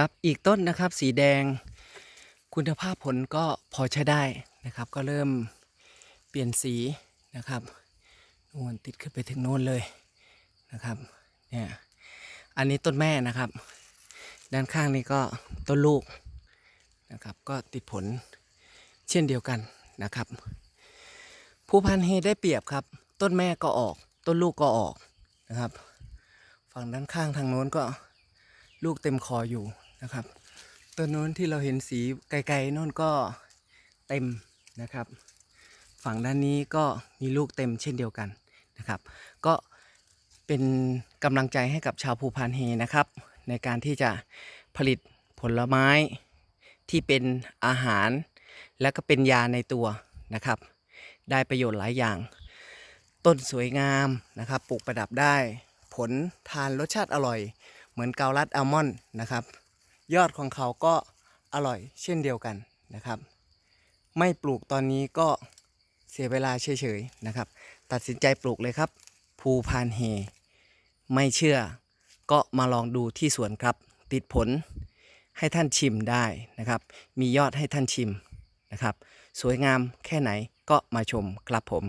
ครับอีกต้นนะครับสีแดงคุณภาพผลก็พอใช้ได้นะครับ ก็เริ่มเปลี่ยนสีนะครับนวลติดขึ้นไปถึงโน้นเลยนะครับเนี่ยอันนี้ต้นแม่นะครับ ด้านข้างนี้ก็ต้นลูกนะครับก็ติดผลเช่นเดียวกันนะครับ ผู้พันเฮได้เปรียบครับ ต้นแม่ก็ออกต้นลูกก็ออกนะครับ ฝั่งด้านข้างทางโน้นก็ลูกเต็มคออยู่ นะครับต้นโน้นที่เราเห็นสีไกลๆโน้นก็เต็มนะครับ ฝั่งด้านนี้ก็มีลูกเต็มเช่นเดียวกันนะครับ ก็เป็นกำลังใจให้กับชาวภูพานเฮนะครับ ในการที่จะผลิตผลไม้ที่เป็นอาหาร และก็เป็นยาในตัวนะครับ ได้ประโยชน์หลายอย่าง ต้นสวยงามนะครับปลูกประดับได้ ผลทานรสชาติอร่อย เหมือนเกาลัดอัลมอนด์นะครับ ยอดของเขาก็อร่อยเช่นเดียวกันนะครับ ไม่ปลูกตอนนี้ก็เสียเวลาเฉยๆนะครับ ตัดสินใจปลูกเลยครับ ภูพานเฮ ไม่เชื่อก็มาลองดูที่สวนครับ ติดผลให้ท่านชิมได้นะครับ มียอดให้ท่านชิมนะครับ สวยงามแค่ไหนก็มาชมครับผม